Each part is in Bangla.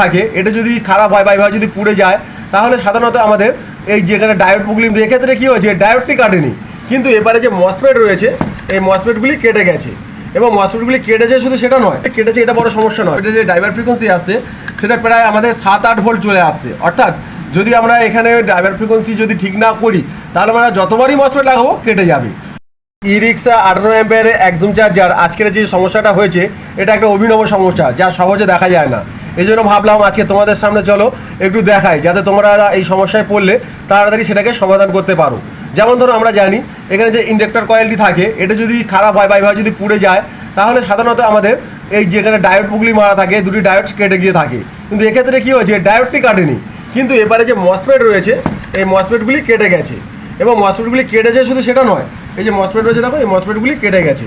থাকে, এটা যদি খারাপ হয় বা এভাবে যদি পুড়ে যায়, তাহলে সাধারণত আমাদের এই যেখানে ডায়োড বুকলি এক্ষেত্রে কী হয়েছে ডায়োডটি কাটেনি। কিন্তু এবারে যে মসপেট রয়েছে, এই মসপেটগুলি কেটে গেছে। এবং মসপেটগুলি কেটেছে শুধু সেটা নয়, কেটেছে এটা বড় সমস্যা নয়। এটা যে ড্রাইভার ফ্রিকোয়েন্সি আসছে, সেটা প্রায় আমাদের সাত আট ভোল্ট চলে আসছে। অর্থাৎ যদি আমরা এখানে ড্রাইভার ফ্রিকোয়েন্সি যদি ঠিক না করি, তাহলে আমরা যতবারই মসপেট লাগাবো, কেটে যাবে। ই রিক্সা আঠারো অ্যাম্পিয়ারের একজুম চার্জার আজকের যে সমস্যাটা হয়েছে, এটা একটা অভিনব সমস্যা, যা সহজে দেখা যায় না। এই জন্য ভাবলাম আজকে তোমাদের সামনে চলো, একটু দেখাই, যাতে তোমরা এই সমস্যায় পড়লে তাড়াতাড়ি সেটাকে সমাধান করতে পারো। যেমন ধরো আমরা জানি, এখানে যে ইন্ডাক্টর কয়েলটি থাকে, এটা যদি খারাপ হয় বা যদি পুড়ে যায়, তাহলে সাধারণত আমাদের এই যেখানে ডায়োড বুগলি মারা থাকে, দুটি ডায়োড কেটে গিয়ে থাকে। কিন্তু এক্ষেত্রে কী হয়েছে, ডায়োডটি কাটেনি। কিন্তু এবারে যে মসপেট রয়েছে, এই মসপেটগুলি কেটে গেছে। এবং মসপেটগুলি কেটেছে শুধু সেটা নয়, এই যে মসপেট রয়েছে, দেখো, এই মসপেটগুলি কেটে গেছে।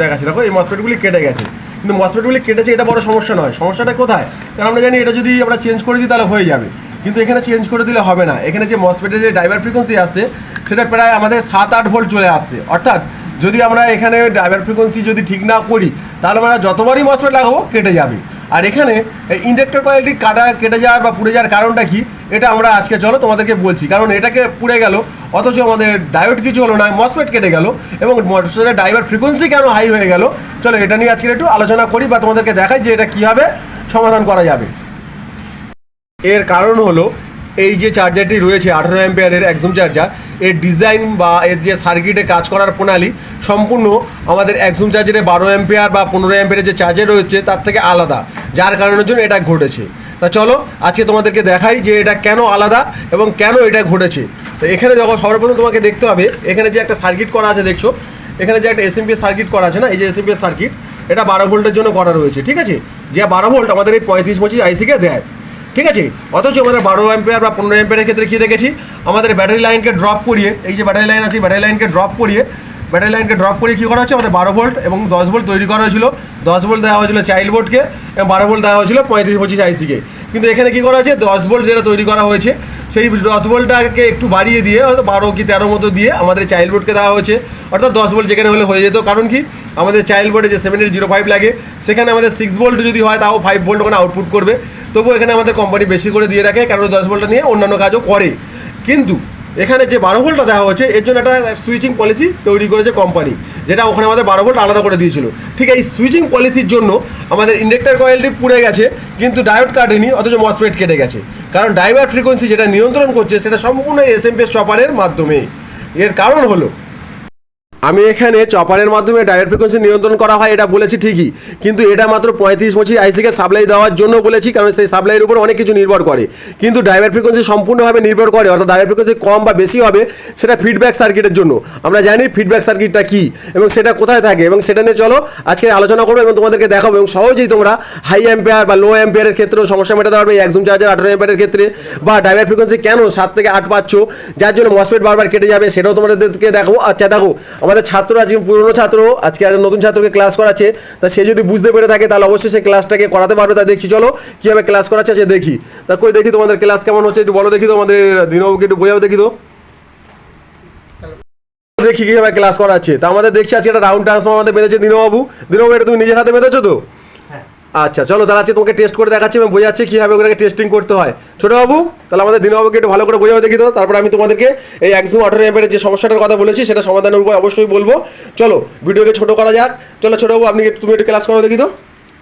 দেখাচ্ছি, দেখো, এই মসপেটগুলি কেটে গেছে। কিন্তু মসফেটগুলি কেটেছে, এটা বড় সমস্যা নয়। সমস্যাটা কোথায়? কারণ আমরা জানি এটা যদি আমরা চেঞ্জ করে দিই তাহলে হয়ে যাবে। কিন্তু এখানে চেঞ্জ করে দিলে হবে না। এখানে যে মসপেটের যে ড্রাইভার ফ্রিকোয়েন্সি আছে, সেটা প্রায় আমাদের সাত আট ভোল্ট চলে আসছে। অর্থাৎ যদি আমরা এখানে ড্রাইভার ফ্রিকোয়েন্সি যদি ঠিক না করি, তাহলে আমরা যতবারই মসফেট লাগাবো, কেটে যাবে। আর এখানে ইন্ডাক্টর কয়েলটি কাটা, কেটে যাওয়ার বা পুড়ে যাওয়ার কারণটা কি? এটা আমরা আজকে চলো তোমাদেরকে বলছি। কারণ এটাকে পুড়ে গেল, অথচ আমাদের ডায়োড কিছু হলো না মসপেট কেটে গেল এবং মসপেটের ড্রাইভার ফ্রিকোয়েন্সি কেন হাই হয়ে গেল? চলো এটা নিয়ে আজকে একটু আলোচনা করি বা তোমাদেরকে দেখাই যে এটা কীভাবে সমাধান করা যাবে। এর কারণ হলো, এই যে চার্জারটি রয়েছে, আঠারো অ্যাম্পিয়ারের একজম চার্জার এর ডিজাইন বা এর যে সার্কিটে কাজ করার প্রণালী সম্পূর্ণ আমাদের একজম চার্জারে বারো অ্যাম্পিয়ার বা পনেরো অ্যাম্পিয়ারের যে চার্জার রয়েছে, তার থেকে আলাদা। যার কারণের জন্য এটা ঘটেছে। তা চলো, আজকে তোমাদেরকে দেখাই যে এটা কেন আলাদা এবং কেন এটা ঘটেছে। তো এখানে যখন সর্বপ্রথম তোমাকে দেখতে হবে, এখানে যে একটা সার্কিট করা আছে, দেখছ? এখানে যে একটা এসএমপি সার্কিট করা আছে না, এই যে এসএমপি সার্কিট এটা বারো ভোল্টের জন্য করা রয়েছে, ঠিক আছে? যে বারো ভোল্ট আমাদের এই পঁয়ত্রিশ পঁচিশ আইসিকে দেয়, ঠিক আছে? অথচ আমাদের বারো অ্যাম্পিয়ার বা পনেরো অ্যাম্পিয়ারের ক্ষেত্রে কী দেখেছি? আমাদের ব্যাটারি লাইনকে ড্রপ করিয়ে, এই যে ব্যাটারি লাইন আছে ব্যাটারি লাইনকে ড্রপ করিয়ে ব্যাটারি লাইনকে ড্রপ করে কী করা হচ্ছে আমাদের বারো ভোল্ট এবং দশ ভোল্ট তৈরি করা হয়েছিল। দশ ভোল্ট দেওয়া হয়েছিল চাইল্ড বোর্ডকে এবং বারো ভোল্ট দেওয়া হয়েছিল পঁয়ত্রিশ পঁচিশ আইসিকে কিন্তু এখানে কী করা হয়েছে? দশ ভোল্ট যেটা তৈরি করা হয়েছে, সেই দশ ভোল্টটাকে একটু বাড়িয়ে দিয়ে, হয়তো বারো কি তেরো মতো দিয়ে আমাদের চাইল্ড বোর্ডকে দেওয়া হয়েছে। অর্থাৎ দশ ভোল্ট যেখানে হলে হয়ে যেত। কারণ কি? আমাদের চাইল্ড বোর্ডে যে সেভেন জিরো ফাইভ লাগে, সেখানে আমাদের সিক্স ভোল্ট যদি হয়, তাও ফাইভ ভোল্ট ওখানে আউটপুট করবে। তবু এখানে আমাদের কোম্পানি বেশি করে দিয়ে রাখে কারণ দশ ভোল্টটা নিয়ে অন্যান্য কাজও করে। কিন্তু এখানে যে বারো ভোল্টটা দেওয়া হয়েছে এর জন্য একটা সুইচিং পলিসি তৈরি করেছে কোম্পানি যেটা ওখানে আমাদের বারো ভোল্ট আলাদা করে দিয়েছিল। ঠিক এই সুইচিং পলিসির জন্য আমাদের ইন্ডেক্টার কয়েলটি পুড়ে গেছে, কিন্তু ডায়োড কাটেনি, অথচ মসপেট কেটে গেছে। কারণ ডাইভার ফ্রিকোয়েন্সি যেটা নিয়ন্ত্রণ করছে, সেটা সম্পূর্ণ এস এম চপারের মাধ্যমে। এর কারণ হলো আমি এখানে চপারের মাধ্যমে ডায়োড ফ্রিকোয়েন্সি নিয়ন্ত্রণ করা হয়, এটা বলেছি ঠিকই। কিন্তু এটা মাত্র পঁয়ত্রিশ পঁচিশ আইসিকে সাপ্লাই দেওয়ার জন্য বলেছি, কারণ সেই সাপ্লাইয়ের উপর অনেক কিছু নির্ভর করে। কিন্তু ড্রাইভার ফ্রিকোয়েন্সি সম্পূর্ণভাবে নির্ভর করে, অর্থাৎ ড্রাইভার ফ্রিকোয়েন্সি কম বা বেশি হবে, সেটা ফিডব্যাক সার্কিটের জন্য। আমরা জানি ফিডব্যাক সার্কিটটা কী, এবং সেটা কোথায় থাকে, এবং সেটা নিয়ে চলো, আজকে আলোচনা করব এবং তোমাদেরকে দেখাবো, এবং সহজেই তোমরা হাই অ্যাম্পিয়ার বা লো অ্যাম্পিয়ারের ক্ষেত্রেও সমস্যা মেটাতে পারবে একজুম চার্জার আঠারো অ্যাম্পিয়ারের ক্ষেত্রে, বা ড্রাইভার ফ্রিকোয়েন্সি কেন সাত থেকে আট পাচ্ছ, যার জন্য মসপেট বারবার কেটে যাবে, সেটাও তোমাদেরকে দেখাবো। আচ্ছা দেখো, আমাদের ছাত্র, আজকে পুরনো ছাত্র, আজকে আর নতুন ছাত্রকে ক্লাস করাচ্ছে, তা সে যদি বুঝতে পেরে থাকে, তাহলে অবশ্যই সে ক্লাসটাকে করাতে পারবে। তা দেখছি, চলো, কীভাবে ক্লাস করাচ্ছে সে দেখি। তা কই, দেখি তোমাদের ক্লাস কেমন হচ্ছে, একটু বলো দেখি তো আমাদের দিনবাবুকে একটু বোঝাও দেখি তো। দেখি কীভাবে ক্লাস করাচ্ছে। তা আমাদের দেখছি আজকে একটা রাউন্ড ট্রান্সফর্ম আমাদের বেঁধেছে দিনবাবু। দিনবাবু, এটা তুমি নিজের হাতে বেঁধেছো তো? আচ্ছা চলো তাহলে আজকে তোমাকে টেস্ট করে দেখাচ্ছি এবং বোঝাচ্ছি কীভাবে ওগুলোকে টেস্টিং করতে হয়। ছোটো বাবু তাহলে আমাদের দিনবাবুকে একটু ভালো করে বোঝাবো দেখি তো তারপর আমি তোমাদেরকে এই একদম আঠারো এম্পের যে সমস্যাটার কথা বলেছি সেটা সমাধানের উপর অবশ্যই বলব। চলো ভিডিওকে ছোটো করা যাক। চলো ছোটো বাবু আপনি একটু- তুমি একটু ক্লাস করো দেখি তো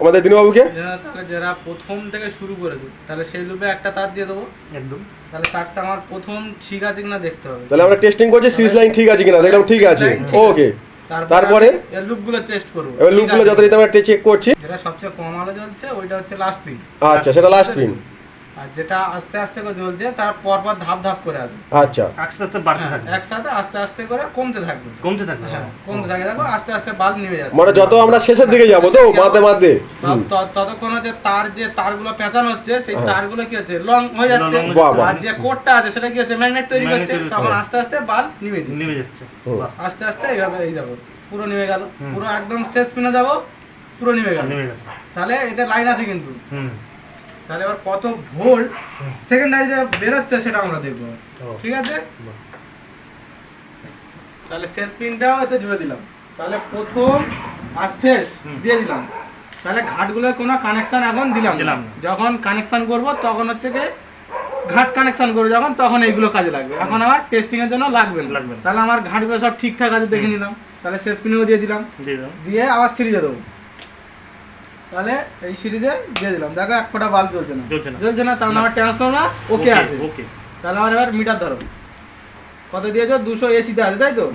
আমাদের দিনবাবুকে। যারা তাহলে যারা প্রথম থেকে শুরু করেছে তাহলে সেই লুপে একটা তার দিয়ে দেবো। একদম। তাহলে তারটা আমার প্রথম ঠিক আছে কিনা দেখতে হবে। তাহলে আমরা টেস্টিং করছি সিরিজ লাইন ঠিক আছে কিনা দেখলাম ঠিক আছে। ওকে তারপরে লুপগুলো টেস্ট করব। এবার লুকগুলো লুপগুলো। যথারীতি আমরা চেক করছি। যেটা সবচেয়ে কম আলো জ্বলছে ওইটা হচ্ছে লাস্ট পিন আচ্ছা সেটা লাস্ট পিন যেটা আস্তে আস্তে করে জ্বলছে তার পরপর ধাপ ধাপ করে আছে আচ্ছা। আস্তে আস্তে বাড়তে থাকবে। একসাথে আস্তে আস্তে করে কমতে থাকবে। কমতে থাকবে হ্যাঁ কমতে থাকে দেখো আস্তে আস্তে বাল্ব নিভে যাচ্ছে। মানে যত আমরা শেষের দিকে যাব তো। তত- তত- ততক্ষণ হচ্ছে তার যে তারগুলো পেঁচানো হচ্ছে সেই হ্যাঁ। তারগুলো কি হচ্ছে? লং হয়ে যাচ্ছে। আর যে কোডটা আছে সেটা কি হচ্ছে? ম্যাগনেট তৈরি করছে। তখন আস্তে আস্তে বাল্ব নিভে যাচ্ছে। নেমে যাচ্ছে। আস্তে আস্তে এইভাবে এই যাব। পুরো নিভে গেল। পুরো একদম শেষ পিনে যাব পুরো নিভে গেল। তাহলে এদের লাইন আছে কিন্তু। হুম। তাহলে এবার কত ভোল্ট হুম। সেকেন্ডারি যে বেরোচ্ছে সেটা আমরা দেখব। ঠিক আছে? তাহলে শেষ পিনটাও এতে জুড়ে দিলাম। তাহলে প্রথম আর শেষ দিয়ে দিলাম। তাহলে ঘাটগুলো কোনো কানেকশন এখন দিলাম দিলাম যখন কানেকশন করব তখন হচ্ছে কি ঘাট কানেকশন করব যখন তখন এইগুলো কাজে লাগবে। এখন আমার টেস্টিং এর জন্য লাগবে লাগবে তাহলে আমার ঘাটগুলো সব ঠিকঠাক আছে দেখে নিলাম। তাহলে শেষ পিনেও দিয়ে দিলাম। দিয়ে আবার সিরিজে দেবো। তাহলে এই সিরিজে দিয়ে দিলাম। দেখো এক ফোঁটা বাল্ব জ্বলছে না। জ্বলছে না। জ্বলছে না তাহলে আমার ট্রান্সফর্মার ওকে আছে। ওকে তাহলে আমার এবার মিটার ধরো। কত দিয়েছ? দুশো এসিতে আছে তাই তো?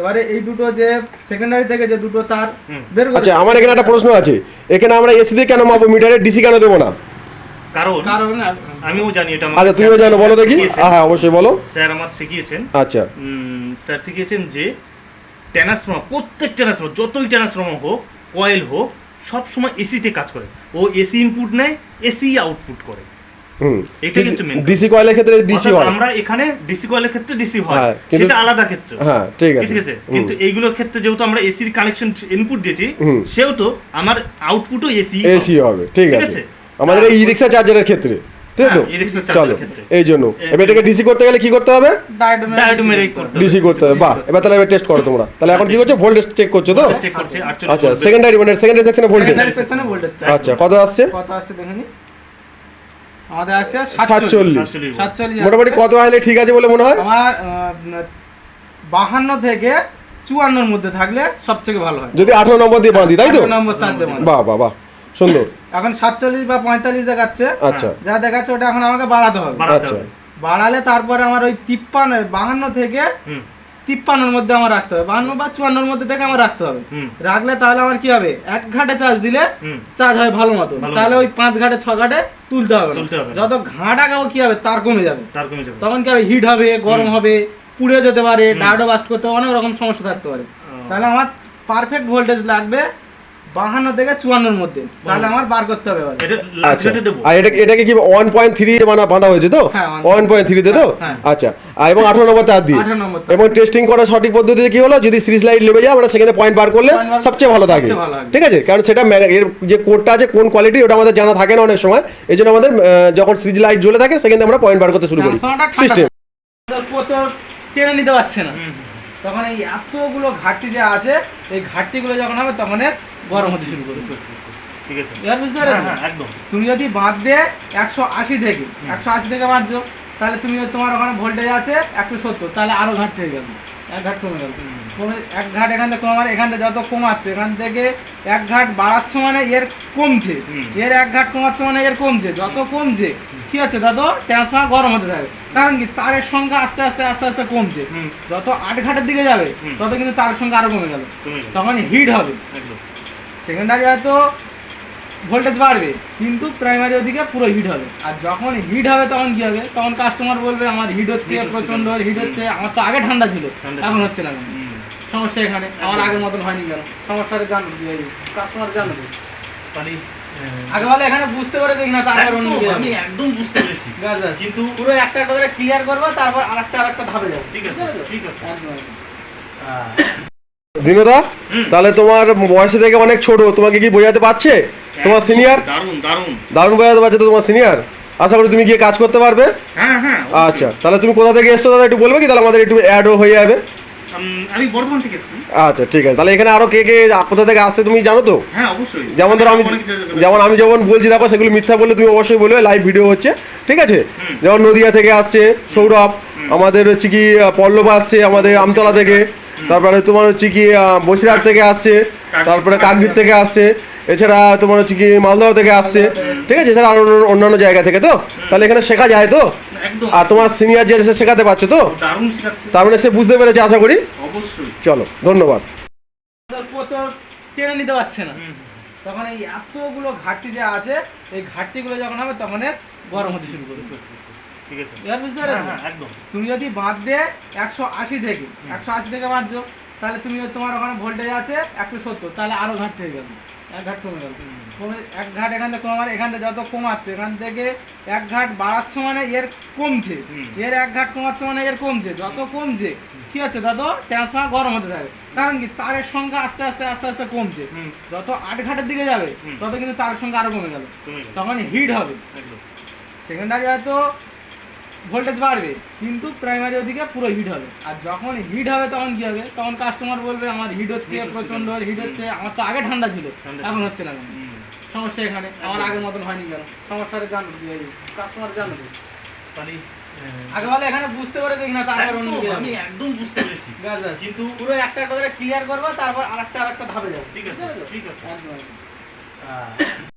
এবারে এই দুটো যে সেকেন্ডারি থেকে যে দুটো তার বের করে আচ্ছা আমার এখানে একটা প্রশ্ন আছে। এখানে আমরা এসি দিয়ে কেন মাপবো? মিটারে ডিসি কেন দেবো না? কারণ? কারণ আমিও জানি এটা আচ্ছা তুমিও জানো বলো দেখি। হ্যাঁ অবশ্যই বলো। স্যার আমার শিখিয়েছেন। আচ্ছা। স্যার শিখিয়েছেন যে ট্রান্সফর্মার প্রত্যেক ট্রান্সফর্মার যতই ট্রান্সফর্মার হোক কয়েল হোক সব সময় এসিতে কাজ করে। ও এসি ইনপুট নেয় এসি আউটপুট করে। কিন্তু ডিসি কয়েলের ক্ষেত্রে ডিসি হয়। আমরা এখানে ডিসি কয়েলের ক্ষেত্রে ডিসি হয়। হ্যাঁ, সেটা আলাদা ক্ষেত্র। হ্যাঁ ঠিক আছে। ঠিক আছে? কিন্তু এইগুলোর ক্ষেত্রে যেহেতু আমরা এসির কানেকশন ইনপুট দিয়েছি। সেহেতু আমার আউটপুটও এসি এসি হবে। ঠিক আছে? আমাদের এই ই রিক্সা চার্জারের ক্ষেত্রে। তাই তো? হ্যাঁ, চলো এই জন্য। এবার এটাকে ডিসি করতে গেলে কি করতে হবে। ডিসি করতে হবে। বাহ এবার তাহলে এবার টেস্ট করো তোমরা। তাহলে এখন কি করছ? ভোল্টেজ চেক করছ তো? আচ্ছা সেকেন্ডারি মানে সেকেন্ডারি সেকশনে ভোল্টেজ সেকেন্ডারি সেকশনে ভোল্টেজ আচ্ছা কত আসছে? কত আসছে দেখে নি আমাদের আসছে সাতচল্লিশ। সাতচল্লিশ। সাতচল্লিশ মোটামুটি কত আসলে ঠিক আছে বলে মনে হয়? আমার বাহান্ন থেকে চুয়ান্নর মধ্যে থাকলে সব থেকে ভালো হয়। যদি আঠারো নম্বর দিয়ে বাঁধি তাই তো? নম্বর। বাহ বাহ বাহ। সুন্দর। এখন সাতচল্লিশ বা পঁয়তাল্লিশ দেখাচ্ছে। আচ্ছা। যা দেখাচ্ছে ওটা এখন আমাকে বাড়াতে হবে। আচ্ছা। বাড়ালে তারপরে আমার ওই তিপ্পান্ন বাহান্ন থেকে তিপ্পান্নর মধ্যে আমার রাখতে হবে। বাহান্ন বা চুয়ান্নর মধ্যে থেকে আমার রাখতে হবে। রাখলে তাহলে আমার কি হবে? এক ঘাটে চার্জ দিলে চার্জ হয় ভালো মতো তাহলে ওই পাঁচ ঘাটে ছ ঘাটে তুলতে হবে। যত ঘাট আগাবো কি হবে? তার কমে যাবে। তার কমে যাবে। তখন কি হবে? হিট হবে গরম হবে পুড়ে যেতে পারে। ডাটো বাস্ট করতে অনেক রকম সমস্যা থাকতে পারে। তাহলে আমার পারফেক্ট ভোল্টেজ লাগবে বাহান্ন থেকে চুয়ান্নর মধ্যে। তাহলে আমার বার করতে হবে আচ্ছা। আর এটা এটাকে কি ওয়ান পয়েন্ট থ্রি মানে বাঁধা হয়েছে তো? হ্যাঁ, ওয়ান পয়েন্ট থ্রিতে তো হ্যাঁ। আচ্ছা। আর এবং আঠারো নম্বর তার দিয়ে। এবং টেস্টিং করার সঠিক পদ্ধতিতে কি হলো? যদি সিরিজ লাইট যায় আমরা সেখানে পয়েন্ট বার করলে সবচেয়ে ভালো থাকে। ঠিক আছে? কারণ সেটা এর যে কোডটা আছে কোন কোয়ালিটি ওটা আমাদের জানা থাকে না অনেক সময়। এই জন্য আমাদের যখন সিরিজ লাইট জ্বলে থাকে সেখানে আমরা পয়েন্ট বার করতে শুরু করি। সিস্টেম টেনে নিতে পারছে না। তখন এই এতগুলো ঘাটতি যে আছে এই ঘাটতিগুলো যখন হবে তখন এর গরম হতে শুরু করবে ঠিক আছে। এবার বুঝতে হ্যাঁ পেরেছ হ্যাঁ একদম। তুমি যদি বাঁধ দিয়ে একশো আশি থেকে একশো আশি থেকে বাঁধছো তাহলে তুমি তোমার ওখানে ভোল্টেজ আছে একশো সত্তর তাহলে আরও ঘাট থেকে গেল। এক ঘাট কমে গেল। কমে এক ঘাট এখান থেকে কমার এখান থেকে যত কমাচ্ছে এখান থেকে এক ঘাট বাড়াচ্ছ মানে এর কমছে। এর এক ঘাট কমাচ্ছে মানে এর কমছে। যত কমছে কি হচ্ছে তত ট্রান্সফার গরম হতে থাকে। কারণ কি? তারের সংখ্যা আস্তে আস্তে আস্তে আস্তে কমছে। যত আট ঘাটের দিকে যাবে তত কিন্তু তারের সংখ্যা আরও কমে গেল। যাবে তখন হিট হবে। সেকেন্ডারি হয়তো ভোল্টেজ বাড়বে কিন্তু প্রাইমারি ওদিকে পুরো হিট হবে। আর যখন হিট হবে তখন কি হবে? তখন কাস্টমার বলবে আমার হিট হচ্ছে প্রচণ্ড হিট হচ্ছে আমার তো আগে ঠান্ডা ছিল এখন হচ্ছে না সমস্যা এখানে আমার আগের মতন হয়নি কেন? সমস্যাটা জানো কাস্টমার জানো মানে। আগে বলে এখানে বুঝতে পারে দেখি না তারপর অন্য আমি একদম বুঝতে পেরেছি। কিন্তু পুরো একটা একটা করে ক্লিয়ার করব তারপর আরেকটা আরেকটা ধাপে যাব। ঠিক আছে, ঠিক আছে। একদম, দিনদা তাহলে তোমার বয়স থেকে অনেক ছোট তোমাকে কি বোঝাতে পারছে? তোমার সিনিয়র দারুণ দারুণ। দারুণ বোঝাতে পারছে তো তোমার সিনিয়র আশা করি তুমি গিয়ে কাজ করতে পারবে। হ্যাঁ হ্যাঁ আচ্ছা তাহলে তুমি কোথা থেকে এসছো দাদা একটু বলবে কি? তাহলে আমাদের একটু অ্যাডও হয়ে যাবে। আমি বর্ধমান থেকে এসেছি। আচ্ছা ঠিক আছে। তাহলে এখানে আরও কে কে কোথা থেকে আসছে তুমি জানো তো? হ্যাঁ অবশ্যই। যেমন ধরো আমি যেমন আমি যেমন বলছি দেখো সেগুলো মিথ্যা বললে তুমি অবশ্যই বলবে লাইভ ভিডিও হচ্ছে ঠিক আছে? যেমন নদিয়া থেকে আসছে সৌরভ আমাদের হচ্ছে কি পল্লব আসছে আমাদের আমতলা থেকে। তারপরে তোমার হচ্ছে কি বসিরহাট থেকে আসছে তারপরে কাকদ্বীপ থেকে আসছে এছাড়া তোমার হচ্ছে কি মালদহ থেকে আসছে ঠিক আছে? এছাড়া আরও অন্য- অন্যান্য জায়গা থেকে তো? তাহলে এখানে শেখা যায় তো? আর তোমার সিনিয়র যে শেখাতে পারছ তো? তার মানে সে বুঝতে পেরেছে আশা করি? অবশ্যই। চলো ধন্যবাদ। টেনে নিতে পারছে না। তখন এই এতগুলো ঘাটতি যে আছে এই ঘাটতিগুলো যখন হবে তখন গরম হতে শুরু করবে ঠিক আছে। এবার বুঝতে হ্যাঁ পেরেছ হ্যাঁ একদম। তুমি যদি বাঁধ দিয়ে একশো আশি থেকে একশো আশি থেকে বাঁধছো তাহলে তুমি তোমার ওখানে ভোল্টেজ আছে একশো সত্তর তাহলে আরও ঘাট থেকে গেল এক ঘাট কমে গেল কমে এক ঘাট এখান থেকে কমার এখান থেকে যত কমাচ্ছে এখান থেকে এক ঘাট বাড়াচ্ছ মানে এর কমছে। এর এক ঘাট কমাচ্ছে মানে এর কমছে। যত কমছে কি হচ্ছে তত ট্রান্সফার গরম হতে থাকে। কারণ কি? তারের সংখ্যা আস্তে আস্তে আস্তে আস্তে কমছে। যত আট ঘাটের দিকে যাবে তত কিন্তু তারের সংখ্যা আরও কমে গেল। তখন হিট হবে। সেকেন্ডারি হয়তো ভোল্টেজ বাড়বে কিন্তু প্রাইমারি ওদিকে পুরো হিট হবে। আর যখন হিট হবে তখন কি হবে? তখন কাস্টমার বলবে আমার হিট হচ্ছে প্রচণ্ড হিট হচ্ছে আমার তো আগে ঠান্ডা ছিল এখন হচ্ছে না সমস্যা এখানে। আমার আগের মতন হয়নি কেন? সমস্যাটা জানো কাস্টমার জানো তো। মানে আগে বলে এখানে বুঝতে পারে দেখি না তারপর অন্য আমি একদম বুঝতে পেরেছি। কিন্তু পুরো একটা করে ক্লিয়ার করব তারপর আরেকটা আরেকটা ধাপে যাব। ঠিক আছে, ঠিক আছে। একদম